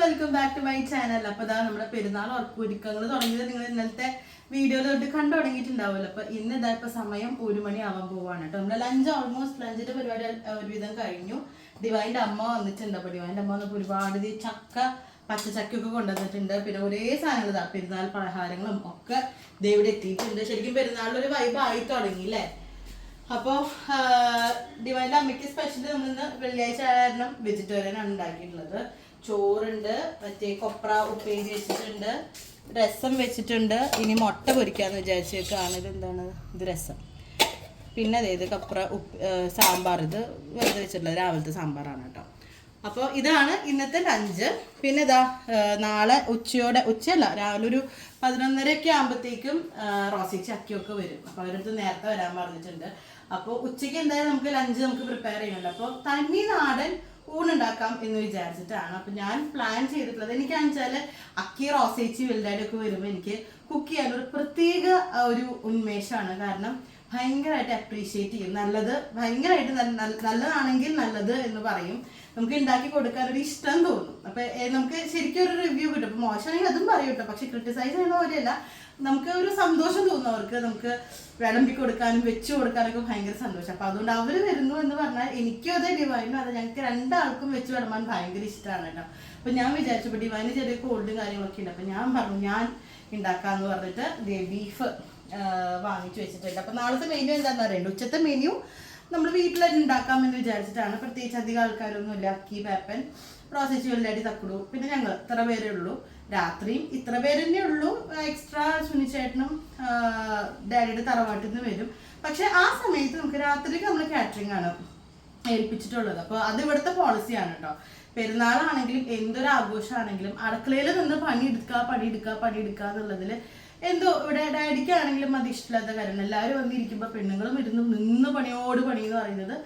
Welcome back to my channel അപ്പൊ ഇതാ നമ്മുടെ പെരുന്നാൾ ഒരുക്കങ്ങൾ തുടങ്ങിയത് നിങ്ങൾ ഇന്നലത്തെ വീഡിയോ തൊട്ട് കണ്ടു തുടങ്ങിയിട്ടുണ്ടാവുമല്ലോ. അപ്പൊ ഇന്ന് ഇതാ ഇപ്പൊ സമയം ഒരു മണി ആവാൻ പോവാണ് കേട്ടോ. നമ്മുടെ ലഞ്ച് ഓൾമോസ്റ്റ് ലഞ്ചിന്റെ പരിപാടി ഒരുവിധം കഴിഞ്ഞു. ഡിവൈന്റെ അമ്മ വന്നിട്ടുണ്ട്. അപ്പൊ ഡിവൈന്റെ അമ്മ വന്നപ്പോൾ ഒരുപാട് ചക്ക ചക്ക പച്ചച്ചക്കൊക്കെ കൊണ്ടുവന്നിട്ടുണ്ട്. പിന്നെ ഒരേ സാധനങ്ങൾ ഇതാ പെരുന്നാൾ പലഹാരങ്ങളും ഒക്കെ ദേ ഇവിടെ എത്തിയിട്ടുണ്ട്. ശരിക്കും പെരുന്നാളിലൊരു വൈബ് ആയി തുടങ്ങി അല്ലേ അപ്പോൾ ഡിവൈന്റെ അമ്മയ്ക്ക് സ്പെഷ്യൽ നമ്മളിന്ന് വെള്ളിയാഴ്ച കാരണം വെജിറ്റേറിയൻ ആണ് ഉണ്ടാക്കിയിട്ടുള്ളത്. ചോറുണ്ട് മറ്റേ കൊപ്ര ഉപ്പേരി വെച്ചിട്ടുണ്ട് രസം വെച്ചിട്ടുണ്ട്. ഇനി മുട്ട പൊരിക്കാന്ന് വിചാരിച്ചേക്കാണ്. ഇത് എന്താണ് ഇത് രസം. പിന്നെ അതെ ഇത് കപ്ര ഉപ്പ് സാമ്പാർ. ഇത് വെറുതെ വെച്ചിട്ടുള്ളത്. രാവിലത്തെ സാമ്പാറാണ് കേട്ടോ. അപ്പോൾ ഇതാണ് ഇന്നത്തെ ലഞ്ച് പിന്നെ ഇതാ നാളെ ഉച്ചയോടെ ഉച്ചയല്ല രാവിലെ ഒരു പതിനൊന്നരയൊക്കെ ആകുമ്പോഴത്തേക്കും റോസി ചക്കിയൊക്കെ വരും. അപ്പോൾ അവരടുത്ത് നേരത്തെ വരാൻ പറഞ്ഞിട്ടുണ്ട്. അപ്പോൾ ഉച്ചയ്ക്ക് എന്തായാലും നമുക്ക് ലഞ്ച് നമുക്ക് പ്രിപ്പയർ ചെയ്യുന്നുണ്ട് അപ്പോൾ തനി നാടൻ ഊണുണ്ടാക്കാം എന്ന് വിചാരിച്ചിട്ടാണ്. അപ്പോൾ ഞാൻ പ്ലാൻ ചെയ്തിട്ടുള്ളത് എനിക്കാണെന്ന് വെച്ചാൽ അക്കി റോസേച്ചി ഒക്കെ വരുമ്പോൾ എനിക്ക് കുക്ക് ചെയ്യാൻ ഒരു പ്രത്യേക ഒരു ഉന്മേഷമാണ്. കാരണം ഭയങ്കരമായിട്ട് അപ്രീഷിയേറ്റ് ചെയ്യും. നല്ലത് ഭയങ്കരമായിട്ട് നല്ല- നല്ല- നല്ലതാണെങ്കിൽ നല്ലത് എന്ന് പറയും. നമുക്ക് ഉണ്ടാക്കി കൊടുക്കാൻ ഒരു ഇഷ്ടം തോന്നും. അപ്പൊ നമുക്ക് ശരിക്കും ഒരു റിവ്യൂ കിട്ടും. അപ്പൊ മോശമാണെങ്കിൽ അതും പറയും കേട്ടോ. പക്ഷെ ക്രിട്ടിസൈസ് ചെയ്യുന്ന പോലെയല്ല. നമുക്ക് ഒരു സന്തോഷം തോന്നും അവർക്ക് നമുക്ക് വിളമ്പി കൊടുക്കാനും വെച്ചു കൊടുക്കാനൊക്കെ ഭയങ്കര സന്തോഷം. അപ്പൊ അതുകൊണ്ട് അവർ വരുന്നു എന്ന് പറഞ്ഞാൽ എനിക്കും അതേ ഡിവൈനും അതെ. ഞങ്ങൾക്ക് രണ്ടാൾക്കും വെച്ച് വിളമ്പാൻ ഭയങ്കര ഇഷ്ടമാണ് കേട്ടോ. അപ്പൊ ഞാൻ വിചാരിച്ചപ്പോ ഡിവൈന് ചെറിയ കോൾഡും കാര്യങ്ങളൊക്കെ ഉണ്ട്. അപ്പൊ ഞാൻ പറഞ്ഞു ഞാൻ ഉണ്ടാക്കാന്ന് പറഞ്ഞിട്ട് ബീഫ് വാങ്ങിച്ചു വെച്ചിട്ടുണ്ട്. അപ്പൊ നാളത്തെ മെനു എന്താണെന്ന് അറിയണ്ട ഉച്ചത്തെ മെനു നമ്മൾ വീട്ടിൽ ഉണ്ടാക്കാമെന്ന് വിചാരിച്ചിട്ടാണ്. പ്രത്യേകിച്ച് അധികം ആൾക്കാരൊന്നും ഇല്ല. അക്കി പേപ്പൻ പ്രോസസ് വെള്ളാടി തക്കുടു പിന്നെ ഞങ്ങൾ ഇത്ര പേരേ ഉള്ളൂ. രാത്രിയും ഇത്ര പേര് ഉള്ളൂ. എക്സ്ട്രാ സുനിച്ചേട്ടനും ഡാഡിയുടെ തറവാട്ടിൽ നിന്ന് വരും. പക്ഷെ ആ സമയത്ത് നമുക്ക് രാത്രിക്ക് നമ്മൾ കാറ്ററിംഗ് ആണ് ഏൽപ്പിച്ചിട്ടുള്ളത്. അപ്പോൾ അത് ഇവിടുത്തെ പോളിസിയാണ് കേട്ടോ പെരുന്നാളാണെങ്കിലും എന്തൊരു ആഘോഷമാണെങ്കിലും അടുക്കളയിൽ നിന്ന് പണിയെടുക്കുക പണിയെടുക്കുക പണിയെടുക്കുക എന്നുള്ളതിൽ എന്തോ ഇവിടെ ഡാഡിക്കാണെങ്കിലും അത് ഇഷ്ടമില്ലാത്ത കാര്യമാണ്. എല്ലാവരും വന്നിരിക്കുമ്പോൾ പെണ്ണുങ്ങളും ഇരുന്ന് നിന്ന് പണിയോട് പണി എന്ന് പറയുന്നത്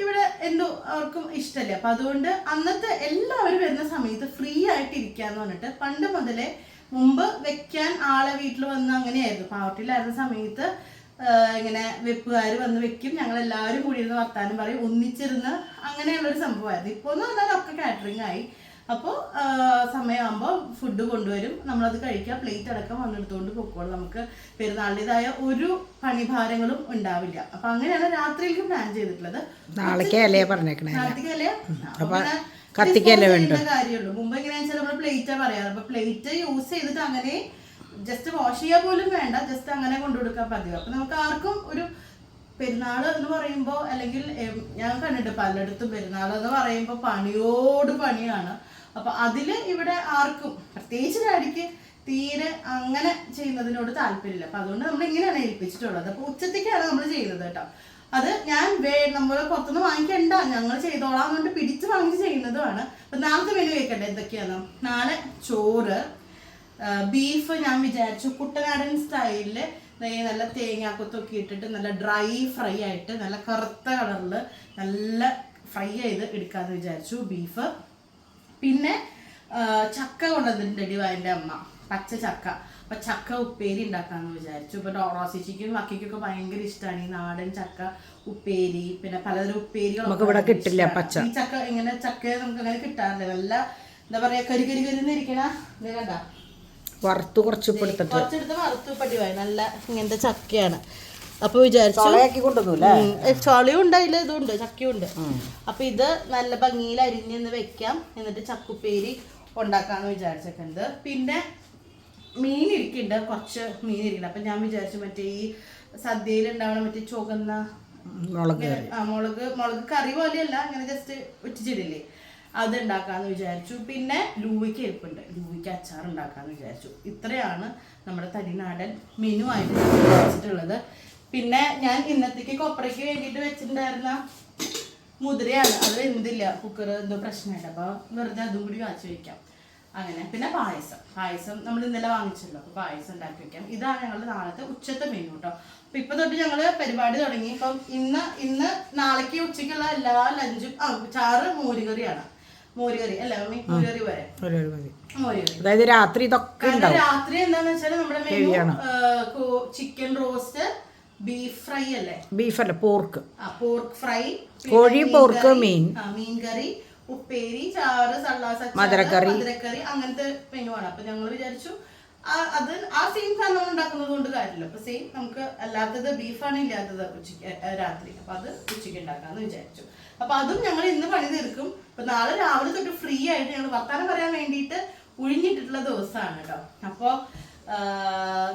ഇവിടെ എന്തോ അവർക്കും ഇഷ്ടമല്ലേ? അപ്പം അതുകൊണ്ട് അന്നത്തെ എല്ലാവരും വരുന്ന സമയത്ത് ഫ്രീ ആയിട്ട് ഇരിക്കാന്ന് പറഞ്ഞിട്ട് പണ്ട് മുതലേ മുമ്പ് വെക്കാൻ ആളെ വീട്ടിൽ വന്ന് അങ്ങനെയായിരുന്നു. പാർട്ടിയിലായിരുന്ന സമയത്ത് ഇങ്ങനെ വെപ്പുകാർ വന്ന് വെക്കും. ഞങ്ങൾ എല്ലാവരും കൂടി ഇരുന്ന് വർത്താനം പറയും. ഒന്നിച്ചിരുന്ന് അങ്ങനെയുള്ളൊരു സംഭവമായിരുന്നു. ഇപ്പോൾ എന്ന് പറഞ്ഞാൽ ഒക്കെ കാറ്ററിംഗ് ആയി. അപ്പോൾ സമയമാകുമ്പോൾ ഫുഡ് കൊണ്ടുവരും. നമ്മളത് കഴിക്കുക. പ്ലേറ്റ് അടക്കം വന്നെടുത്തുകൊണ്ട് പൊക്കോളും. നമുക്ക് പെരുന്നാളിന്റെതായ ഒരു പണിഭാരങ്ങളും ഉണ്ടാവില്ല. അപ്പൊ അങ്ങനെയാണ് രാത്രിയിലേക്ക് പ്ലാൻ ചെയ്തിട്ടുള്ളത്. നാളേക്കല്ലേ പറഞ്ഞേക്കണേ അപ്പൊ കത്തിക്കല്ലേ വേണ്ട? കാര്യമുള്ളൂ. മുമ്പ് എങ്ങനെയാണെന്ന് വെച്ചാൽ നമ്മൾ പ്ലേറ്റാ പറയാറ്. അപ്പൊ പ്ലേറ്റ് യൂസ് ചെയ്തിട്ട് അങ്ങനെ ജസ്റ്റ് വാഷ് ചെയ്യാൻ പോലും വേണ്ട. ജസ്റ്റ് അങ്ങനെ കൊണ്ടുകൊടുക്കാൻ പതിവ്. അപ്പൊ നമുക്ക് ആർക്കും ഒരു പെരുന്നാൾ എന്ന് പറയുമ്പോൾ അല്ലെങ്കിൽ ഞാൻ കണ്ടിട്ട് പലയിടത്തും പെരുന്നാൾ എന്ന് പറയുമ്പോൾ പണിയോട് പണിയാണ്. അപ്പൊ അതിൽ ഇവിടെ ആർക്കും പ്രത്യേകിച്ച് ഡാഡിക്ക് തീരെ അങ്ങനെ ചെയ്യുന്നതിനോട് താല്പര്യമില്ല. അപ്പൊ അതുകൊണ്ട് നമ്മൾ ഇങ്ങനെയാണ് ഏൽപ്പിച്ചിട്ടുള്ളത്. അപ്പൊ ഉച്ചത്തേക്കാണ് നമ്മൾ ചെയ്യുന്നത് കേട്ടോ. അത് ഞാൻ വേ നമ്മൾ പുറത്തുനിന്ന് വാങ്ങിക്കണ്ട. ഞങ്ങൾ ചെയ്തോളാം കൊണ്ട് പിടിച്ച് വാങ്ങിച്ച് ചെയ്യുന്നതുമാണ്. അപ്പൊ നാളത്തെ മെനു വെക്കട്ടെ? എന്തൊക്കെയാണ്? നാളെ ചോറ് ബീഫ് ഞാൻ വിചാരിച്ചു കുട്ടനാടൻ സ്റ്റൈലിൽ നല്ല തേങ്ങാക്കൊത്തൊക്കെ ഇട്ടിട്ട് നല്ല ഡ്രൈ ഫ്രൈ ആയിട്ട് നല്ല കറുത്ത കളറിൽ നല്ല ഫ്രൈ ചെയ്ത് എടുക്കാമെന്ന് വിചാരിച്ചു ബീഫ് പിന്നെ ചക്ക കൊണ്ടുവന്നിട്ടുണ്ട് ഡിവൈന്റെ അമ്മ പച്ച ചക്ക. അപ്പൊ ചക്ക ഉപ്പേരി ഉണ്ടാക്കാന്ന് വിചാരിച്ചു. ഇപ്പൊ റോസിച്ചിക്കും വക്കിക്കൊക്കെ ഭയങ്കര ഇഷ്ടമാണ് ഈ നാടൻ ചക്ക ഉപ്പേരി പിന്നെ പലതരം ഉപ്പേരികളൊക്കെ ഇവിടെ കിട്ടില്ല പച്ച. ഈ ചക്ക ഇങ്ങനെ ചക്ക നമുക്ക് അങ്ങനെ കിട്ടാറില്ല. നല്ല എന്താ പറയുക കരി കരി കരിന്നിരിക്കണ ഇത് കണ്ട? വറുത്ത് കുറച്ച് ഇപ്പൊ കുറച്ചെടുത്ത് വറുത്ത് പടിവായി നല്ല ഇങ്ങനത്തെ ചക്കയാണ്. അപ്പൊ വിചാരിച്ചു ചളയാക്കി ഉണ്ട് ചൊളയും ഉണ്ടായില്ല ഇതുണ്ട് ചക്കയും ഉണ്ട്. അപ്പൊ ഇത് നല്ല ഭംഗിയിൽ അരിഞ്ഞെന്ന് വെക്കാം. എന്നിട്ട് ചക്കുപ്പേരി ഉണ്ടാക്കാന്ന് വിചാരിച്ചേക്കുന്നത് പിന്നെ മീൻ ഇരിക്കുന്നുണ്ട് കുറച്ച് മീൻ ഇരിക്കുന്നുണ്ട് അപ്പൊ ഞാൻ വിചാരിച്ചു മറ്റേ ഈ സദ്യയിൽ ഉണ്ടാവണ മറ്റേ ചുവന്ന മുളക് മുളക് മുളക് കറി പോലെയല്ല ഇങ്ങനെ ജസ്റ്റ് ഉറ്റിച്ചിടില്ലേ? അത് ഉണ്ടാക്കാന്ന് വിചാരിച്ചു. പിന്നെ ലൂവിക്ക് എരിപ്പുണ്ട്. ലൂവിക്ക് അച്ചാർ ഉണ്ടാക്കാന്ന് വിചാരിച്ചു. ഇത്രയാണ് നമ്മുടെ തരിനാടൻ മെനു ആയിട്ട് വെച്ചിട്ടുള്ളത് പിന്നെ ഞാൻ ഇന്നത്തേക്ക് കൊപ്രയ്ക്ക് വേണ്ടിയിട്ട് വെച്ചിട്ടുണ്ടായിരുന്ന മുതിരയാണ്. അത് എന്തില്ല കുക്കർ എന്തോ പ്രശ്നമുണ്ട്. അപ്പൊ വെറുതെ അതും കൂടി വാങ്ങിച്ചു വെക്കാം. അങ്ങനെ. പിന്നെ പായസം. പായസം നമ്മൾ ഇന്നലെ വാങ്ങിച്ചല്ലോ. അപ്പൊ പായസം ഉണ്ടാക്കി വെക്കാം. ഇതാണ് ഞങ്ങളുടെ നാളത്തെ ഉച്ചത്തെ മെനു കേട്ടോ അപ്പൊ ഇപ്പൊ തൊട്ട് ഞങ്ങൾ പരിപാടി തുടങ്ങി. ഇപ്പം ഇന്ന് ഇന്ന് നാളേക്ക് ഉച്ചയ്ക്കുള്ള എല്ലാ ലഞ്ചും ആ ചാറ് മോരുകറിയാണ്. മോരുകറി അല്ല മമ്മി? മോരുകറി വരെ അതായത് രാത്രി ഇതൊക്കെ രാത്രി എന്താണെന്ന് വെച്ചാൽ നമ്മുടെ menu chicken roast beef fry അല്ലേ? അല്ല പോർക്ക് പോർക്ക് ഫ്രൈ കോഴി, പോർക്ക്, മീൻ. മീൻ കറി ഉപ്പേരി ചാറ് സള്ളാസ് മധുരക്കറി. മധുരക്കറി അങ്ങനത്തെ മെനു ആണ്. അപ്പൊ ഞങ്ങൾ വിചാരിച്ചു അത് ആ സെയിം സാധനം ഉണ്ടാക്കുന്നത് കൊണ്ട് കാര്യമില്ല. അപ്പൊ സെയിം നമുക്ക് അല്ലാത്തത് ബീഫാണ് ഇല്ലാത്തത് ഉച്ചയ്ക്ക് രാത്രി. അപ്പൊ അത് ഉച്ചയ്ക്ക് ഉണ്ടാക്കാന്ന് വിചാരിച്ചു. അപ്പൊ അതും ഞങ്ങൾ ഇന്ന് പണി തീർക്കും അപ്പൊ നാളെ രാവിലെ തൊട്ട് ഫ്രീ ആയിട്ട് ഞങ്ങൾ വർത്താനം പറയാൻ വേണ്ടിയിട്ട് ഒഴിഞ്ഞിട്ടിട്ടുള്ള ദിവസമാണ് കേട്ടോ. അപ്പോൾ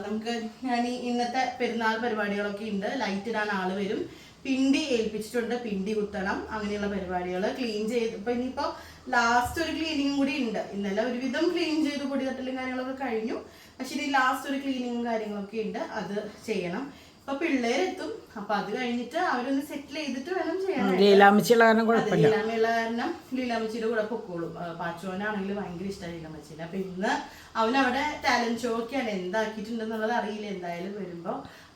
നമുക്ക് ഞാൻ ഇന്നത്തെ പെരുന്നാൾ പരിപാടികളൊക്കെ ഉണ്ട്. ലൈറ്റ് ഇടാൻ ആൾ വരും. പിണ്ടി ഏൽപ്പിച്ചിട്ടുണ്ട് പിണ്ടി കുത്തണം. അങ്ങനെയുള്ള പരിപാടികൾ ക്ലീൻ ചെയ്ത് ഇപ്പൊ ഇനിയിപ്പോ ലാസ്റ്റ് ഒരു ക്ലീനിങ്ങും കൂടി ഉണ്ട്. ഇന്നലെ ഒരുവിധം ക്ലീൻ ചെയ്ത് പൊടി തട്ടലും കാര്യങ്ങളൊക്കെ കഴിഞ്ഞു. പക്ഷെ ഇനി ലാസ്റ്റ് ഒരു ക്ലീനിങ്ങും കാര്യങ്ങളൊക്കെ ഉണ്ട്. അത് ചെയ്യണം. ഇപ്പൊ പിള്ളേരെത്തും. അപ്പൊ അത് കഴിഞ്ഞിട്ട് അവരൊന്ന് സെറ്റിൽ ചെയ്തിട്ട് വേണം ചെയ്യാൻ ലീലാമച്ചിയുള്ള കാരണം കുഴപ്പമില്ല. ലീലാമ്മയുള്ള കാരണം ലീലാമ്മച്ചിയുടെ കൂടെ പൊക്കോളും. പാച്ചോനാണെങ്കിൽ ഭയങ്കര ഇഷ്ടമാണ് ലീലാമച്ചിനെ അപ്പൊ ഇന്ന് അവനവിടെ ടാലന്റ് ഷോ ഒക്കെയാണ് എന്താക്കിയിട്ടുണ്ടെന്നുള്ളത് അറിയില്ല. എന്തായാലും വരുമ്പോ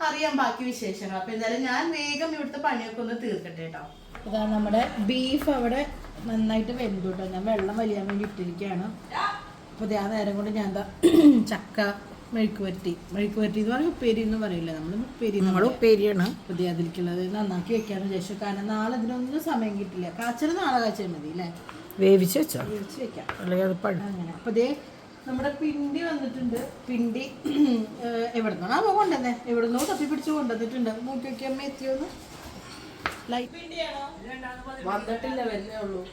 അറിയാം ബാക്കി വിശേഷങ്ങൾ. അപ്പൊ എന്തായാലും ഞാൻ വേഗം ഇവിടുത്തെ പണിയൊക്കെ ഒന്ന് തീർക്കട്ടെ കേട്ടോ ഇതാ നമ്മുടെ ബീഫ് അവിടെ നന്നായിട്ട് വെന്തു കേട്ടോ ഞാൻ വെള്ളം വലിയാൻ വേണ്ടി ഇട്ടിരിക്കുകയാണ്. അപ്പോൾ ആ നേരം കൊണ്ട് ഞാൻ എന്താ ചക്ക മെഴുക്ക് വരട്ടി എന്ന് പറഞ്ഞാൽ ഉപ്പേരി എന്ന് പറയില്ല? നമ്മൾ ഉപ്പേരി നമ്മൾ ഉപ്പേരിയാണ്. പുതിയ അതിലേക്കുള്ളത് നന്നാക്കി വെക്കാന്ന് വിചാരിച്ചു കാരണം നാളെ ഇതിനൊന്നും സമയം കിട്ടില്ല. കാച്ചൽ നാളെ കാച്ചാൽ മതി അല്ലേ? വേവിച്ച് വെച്ചോ? വേവിച്ച് വെക്കാം. അല്ലെങ്കിൽ അത് പഴ. അങ്ങനെ. അപ്പൊ ദേ നമ്മുടെ പിണ്ടി വന്നിട്ടുണ്ട്. പിണ്ടി എവിടെ നിന്നാണ് അവ കൊണ്ടുവന്നേ. എവിടെ നിന്നോ തപ്പി പിടിച്ച് കൊണ്ടുവന്നിട്ടുണ്ട്. നോക്കി നോക്കി അമ്മ എത്തിയോന്ന് ലൈറ്റ് പിണ്ടിയാണോ? വന്നിട്ടില്ല വരുന്നേ ഉള്ളൂ.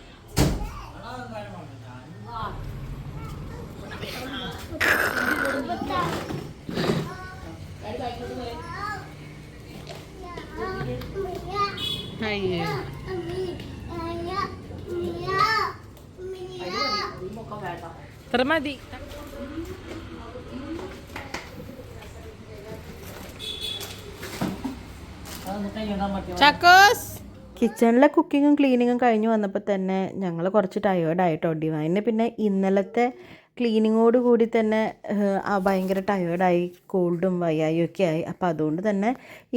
അയ്യോ മതി. ചക്കോസ്. കിച്ചണിലെ കുക്കിങ്ങും ക്ലീനിങ്ങും കഴിഞ്ഞ് വന്നപ്പോൾ തന്നെ ഞങ്ങൾ കുറച്ച് ടയേർഡായിട്ടോ ഡിവൈന്. പിന്നെ ഇന്നലത്തെ ക്ലീനിങ്ങോട് കൂടി തന്നെ ഭയങ്കര ടയേർഡായി കോൾഡും വയ്യായും ഒക്കെ ആയി. അപ്പോൾ അതുകൊണ്ട് തന്നെ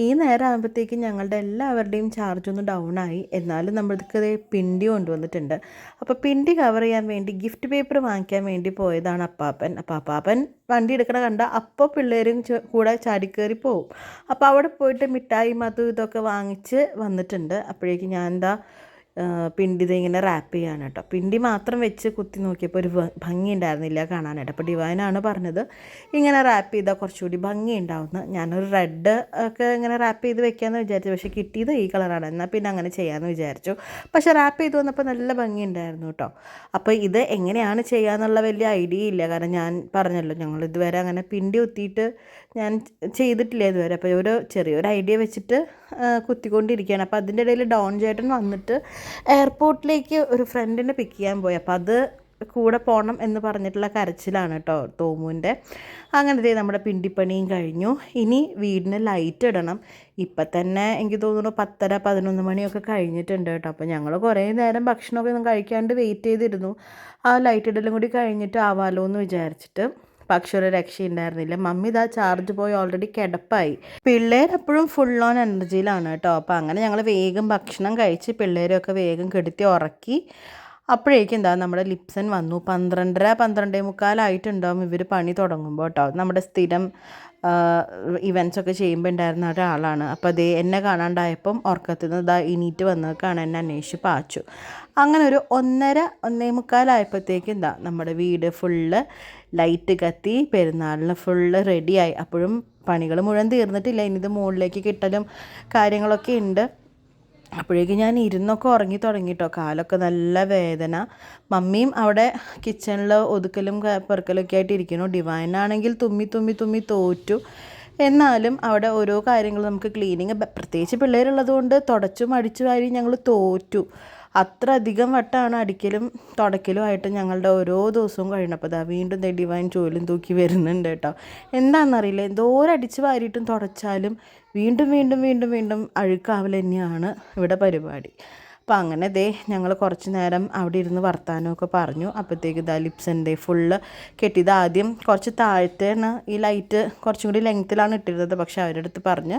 ഈ നേരം ആകുമ്പോഴത്തേക്കും ഞങ്ങളുടെ എല്ലാവരുടെയും ചാർജ് ഒന്ന് ഡൗൺ ആയി. എന്നാലും നമ്മൾക്ക് പിണ്ടി കൊണ്ടുവന്നിട്ടുണ്ട്. അപ്പോൾ പിണ്ടി കവർ ചെയ്യാൻ വേണ്ടി ഗിഫ്റ്റ് പേപ്പർ വാങ്ങിക്കാൻ വേണ്ടി പോയതാണ് അപ്പാപ്പൻ. അപ്പോൾ അപ്പാപ്പൻ വണ്ടി എടുക്കണ കണ്ട അപ്പോൾ പിള്ളേരും കൂടെ ചാടിക്കേറി പോവും. അപ്പോൾ അവിടെ പോയിട്ട് മിഠായി മധു ഇതൊക്കെ വാങ്ങിച്ച് വന്നിട്ടുണ്ട്. അപ്പോഴേക്കും ഞാൻ എന്താ ആ, പിണ്ടി ഇത് ഇങ്ങനെ റാപ്പ് ചെയ്യാണ് കേട്ടോ പിണ്ടി മാത്രം വെച്ച് കുത്തി നോക്കിയപ്പോൾ ഒരു ഭംഗി ഉണ്ടായിരുന്നില്ല കാണാനായിട്ട്. അപ്പോൾ ഡിവൈനാണ് പറഞ്ഞത് ഇങ്ങനെ റാപ്പ് ചെയ്താൽ കുറച്ചുകൂടി ഭംഗി ഉണ്ടാവുന്ന ഞാനൊരു റെഡ് ഒക്കെ ഇങ്ങനെ റാപ്പ് ചെയ്ത് വെക്കാമെന്ന് വിചാരിച്ചു. പക്ഷേ കിട്ടിയത് ഈ കളറാണ് എന്നാൽ പിന്നെ അങ്ങനെ ചെയ്യാമെന്ന് വിചാരിച്ചു. പക്ഷേ റാപ്പ് ചെയ്ത് വന്നപ്പോൾ നല്ല ഭംഗി ഉണ്ടായിരുന്നു കേട്ടോ അപ്പോൾ ഇത് എങ്ങനെയാണ് ചെയ്യാന്നുള്ള വലിയ ഐഡിയ ഇല്ല. കാരണം ഞാൻ പറഞ്ഞല്ലോ ഞങ്ങൾ ഇതുവരെ അങ്ങനെ പിണ്ടി കുത്തിയിട്ട് ഞാൻ ചെയ്തിട്ടില്ല ഇതുവരെ. അപ്പോൾ ഒരു ചെറിയൊരു ഐഡിയ വെച്ചിട്ട് കുത്തിക്കൊണ്ടിരിക്കുകയാണ്. അപ്പോൾ അതിന്റെ ഇടയിൽ ഡോൺ ചേട്ടൻ വന്നിട്ട് എയർപോർട്ടിലേക്ക് ഒരു ഫ്രണ്ടിനെ പിക്ക് ചെയ്യാൻ പോയി. അപ്പോൾ അത് കൂടെ പോകണം എന്ന് പറഞ്ഞിട്ടുള്ള കരച്ചിലാണ് കേട്ടോ തോമുവിന്റെ അങ്ങനത്തെ നമ്മുടെ പിണ്ടിപ്പണിയും കഴിഞ്ഞു. ഇനി വീടിന് ലൈറ്റ് ഇടണം. ഇപ്പം തന്നെ എനിക്ക് തോന്നുന്നു പത്തര പതിനൊന്ന് മണിയൊക്കെ കഴിഞ്ഞിട്ടുണ്ട് കേട്ടോ അപ്പോൾ ഞങ്ങൾ കുറേ നേരം ഭക്ഷണമൊക്കെ ഒന്നും കഴിക്കാണ്ട് വെയിറ്റ് ചെയ്തിരുന്നു. ആ ലൈറ്റ് ഇടലും കൂടി കഴിഞ്ഞിട്ട് ആവാലോ എന്ന് വിചാരിച്ചിട്ട് പക്ഷെ ഒരു രക്ഷയുണ്ടായിരുന്നില്ല. മമ്മി ഇതാ ചാർജ് പോയി ഓൾറെഡി കിടപ്പായി. പിള്ളേരെപ്പോഴും ഫുൾ ഓൺ എനർജിയിലാണ് കേട്ടോ. അപ്പോൾ അങ്ങനെ ഞങ്ങൾ വേഗം ഭക്ഷണം കഴിച്ച് പിള്ളേരെയൊക്കെ വേഗം കെടുത്തി ഉറക്കി. അപ്പോഴേക്കും എന്താ നമ്മുടെ ലിപ്സൻ വന്നു. പന്ത്രണ്ടര പന്ത്രണ്ടേ മുക്കാലായിട്ടുണ്ടാവും ഇവർ പണി തുടങ്ങുമ്പോൾ കേട്ടോ നമ്മുടെ സ്ഥിരം ഇവന്റ്സ് ഒക്കെ ചെയ്യുമ്പോൾ ഉണ്ടായിരുന്ന ഒരാളാണ്. അപ്പോൾ അതേ എന്നെ കാണാണ്ടായപ്പം ഉറക്കത്തിൽ നിന്ന് ഇതാ എണീറ്റ് വന്നതൊക്കെയാണ് എന്നെ അന്വേഷിച്ച് പാച്ചു. അങ്ങനെ ഒരു ഒന്നര ഒന്നേ മുക്കാലായപ്പോഴത്തേക്ക് എന്താ നമ്മുടെ വീട് ഫുള്ള് ലൈറ്റ് കത്തി പെരുന്നാളിന് ഫുള്ള് റെഡിയായി അപ്പോഴും പണികൾ മുഴുവൻ തീർന്നിട്ടില്ല. ഇനി ഇത് മുകളിലേക്ക് കിട്ടലും കാര്യങ്ങളൊക്കെ ഉണ്ട്. അപ്പോഴേക്കും ഞാൻ ഇരുന്നൊക്കെ ഉറങ്ങി തുടങ്ങിട്ടോ. കാലൊക്കെ നല്ല വേദന. മമ്മിയും അവിടെ കിച്ചണിൽ ഒതുക്കലും പെറുക്കലൊക്കെ ആയിട്ട് ഇരിക്കുന്നു. ഡിവൈനാണെങ്കിൽ തുമ്മി തുമ്മി തുമ്മി തോറ്റു. എന്നാലും അവിടെ ഓരോ കാര്യങ്ങളും നമുക്ക് ക്ലീനിങ് പ്രത്യേകിച്ച് പിള്ളേരുള്ളത് കൊണ്ട് തുടച്ചും അടിച്ചു വാരി ഞങ്ങൾ തോറ്റു. അത്ര അധികം വട്ടമാണ് അടിക്കലും തുടക്കലും ആയിട്ട് ഞങ്ങളുടെ ഓരോ ദിവസവും കഴിഞ്ഞപ്പോൾ ദാ വീണ്ടും ദേ ഡിവൈൻ ജോലിയും തൂക്കി വരുന്നുണ്ട് കേട്ടോ. എന്താണെന്നറിയില്ല എന്തോരടിച്ച് വാരിയിട്ടും തുടച്ചാലും വീണ്ടും വീണ്ടും വീണ്ടും വീണ്ടും അഴുക്കാവൽ തന്നെയാണ് ഇവിടെ പരിപാടി. അപ്പോൾ അങ്ങനെ ദേ ഞങ്ങൾ കുറച്ച് നേരം അവിടെ ഇരുന്ന് വർത്താനമൊക്കെ പറഞ്ഞു. അപ്പോഴത്തേക്ക് ഇതാ ലിപ്സിന്റെ ഫുള്ള് കെട്ടിയത് ആദ്യം കുറച്ച് താഴ്ത്തേണ് ഈ ലൈറ്റ് കുറച്ചും കൂടി ലെങ്ത്തിലാണ് ഇട്ടിരുന്നത്. പക്ഷേ അവരുടെ അടുത്ത് പറഞ്ഞ്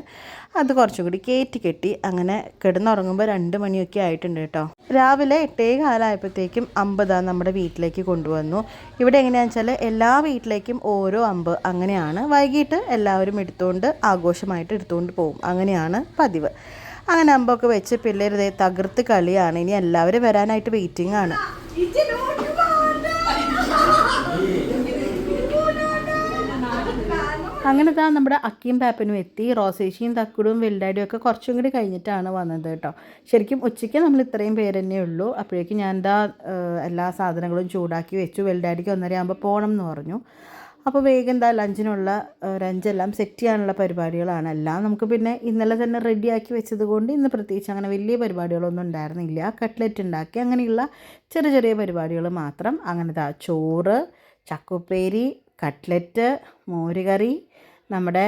അത് കുറച്ചും കൂടി കയറ്റി കെട്ടി. അങ്ങനെ കിടന്നുറങ്ങുമ്പോൾ രണ്ട് മണിയൊക്കെ ആയിട്ടുണ്ട് കേട്ടോ. രാവിലെ എട്ടേ കാലമായപ്പോഴത്തേക്കും അമ്പതാ നമ്മുടെ വീട്ടിലേക്ക് കൊണ്ടുവന്നു. ഇവിടെ എങ്ങനെയാണെന്ന് വെച്ചാൽ എല്ലാ വീട്ടിലേക്കും ഓരോ അമ്പ് അങ്ങനെയാണ്. വൈകിട്ട് എല്ലാവരും എടുത്തുകൊണ്ട് ആഘോഷമായിട്ട് എടുത്തുകൊണ്ട് പോകും. അങ്ങനെയാണ് പതിവ്. അങ്ങനെ അമ്പൊക്കെ വെച്ച് പിള്ളേർ തകർത്ത് കളിയാണ്. ഇനി എല്ലാവരും വരാനായിട്ട് വെയിറ്റിംഗ് ആണ്. അങ്ങനെ താ നമ്മുടെ അക്കിയും പാപ്പനും എത്തി. റോസേഷിയും തക്കുടും വെൽഡാഡിയും ഒക്കെ കുറച്ചും കൂടി കഴിഞ്ഞിട്ടാണ് വന്നത് കേട്ടോ. ശരിക്കും ഉച്ചയ്ക്ക് നമ്മൾ ഇത്രയും പേര് തന്നെ ഉള്ളൂ. അപ്പോഴേക്കും ഞാൻ എന്താ എല്ലാ സാധനങ്ങളും ചൂടാക്കി വെച്ചു. വെൽഡാഡിക്ക് ഒന്നര ആകുമ്പോൾ പോകണം എന്ന് പറഞ്ഞു. അപ്പോൾ വേഗം എന്താ ലഞ്ചിനുള്ള ലഞ്ചെല്ലാം സെറ്റ് ചെയ്യാനുള്ള പരിപാടികളാണ്. എല്ലാം നമുക്ക് പിന്നെ ഇന്നലെ തന്നെ റെഡിയാക്കി വെച്ചത് കൊണ്ട് ഇന്ന് പ്രത്യേകിച്ച് അങ്ങനെ വലിയ പരിപാടികളൊന്നും ഉണ്ടായിരുന്നില്ല. കട്ട്ലറ്റ് ഉണ്ടാക്കി അങ്ങനെയുള്ള ചെറിയ ചെറിയ പരിപാടികൾ മാത്രം. അങ്ങനെ ദാ ചോറ് ചക്കുപ്പേരി കട്ട്ലറ്റ് മോരുകറി നമ്മുടെ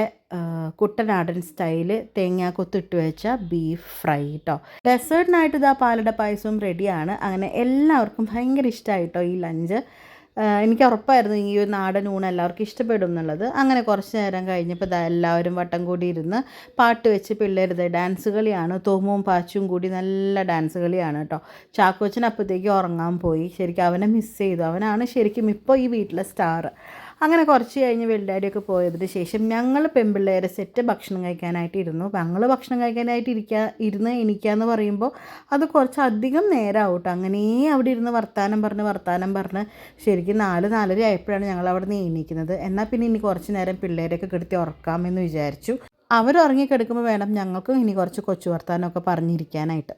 കുട്ടനാടൻ സ്റ്റൈൽ തേങ്ങാക്കൊത്തിട്ട് വെച്ച ബീഫ് ഫ്രൈ കേട്ടോ ഡെസേർട്ടിനായിട്ട് ഇതാ പാലട പായസവും റെഡിയാണ് അങ്ങനെ എല്ലാവർക്കും ഭയങ്കര ഇഷ്ടമായിട്ടോ ഈ ലഞ്ച് എനിക്ക് ഉറപ്പായിരുന്നു ഈ ഒരു നാടൻ ഊണ് എല്ലാവർക്കും ഇഷ്ടപ്പെടും എന്നുള്ളത്. അങ്ങനെ കുറച്ച് നേരം കഴിഞ്ഞപ്പോൾ ഇതാ എല്ലാവരും വട്ടം കൂടി ഇരുന്ന് പാട്ട് വെച്ച് പിള്ളേരുത് ഡാൻസ് കളിയാണ്. തോമവും പാച്ചും കൂടി നല്ല ഡാൻസ് കളിയാണ് കേട്ടോ ചാക്കോച്ചൻ അപ്പോഴത്തേക്ക് ഉറങ്ങാൻ പോയി. ശരിക്കും അവനെ മിസ് ചെയ്തു. അവനാണ് ശരിക്കും ഇപ്പോൾ ഈ വീട്ടിലെ സ്റ്റാർ അങ്ങനെ കുറച്ച് കഴിഞ്ഞ് വെള്ളാടിയൊക്കെ പോയതിന് ശേഷം ഞങ്ങൾ പെൺപിള്ളേരെ സെറ്റ് ഭക്ഷണം കഴിക്കാനായിട്ട് ഇരുന്നു. ഞങ്ങൾ ഭക്ഷണം കഴിക്കാനായിട്ട് ഇരിക്കുക ഇരുന്ന് എണീക്കാന്ന് പറയുമ്പോൾ അത് കുറച്ച് അധികം നേരമാവും അങ്ങനെ അവിടെ ഇരുന്ന് വർത്താനം പറഞ്ഞ് വർത്താനം പറഞ്ഞ് ശരിക്കും നാല് നാലര ആയപ്പോഴാണ് ഞങ്ങൾ അവിടെ നിന്ന് എണീക്കുന്നത്. എന്നാൽ പിന്നെ ഇനി കുറച്ച് നേരം പിള്ളേരെയൊക്കെ കിടത്തി ഉറക്കാമെന്ന് വിചാരിച്ചു. അവർ ഉറങ്ങിക്കിടക്കുമ്പോൾ വേണം ഞങ്ങൾക്കും ഇനി കുറച്ച് കൊച്ചു വർത്താനമൊക്കെ പറഞ്ഞിരിക്കാനായിട്ട്.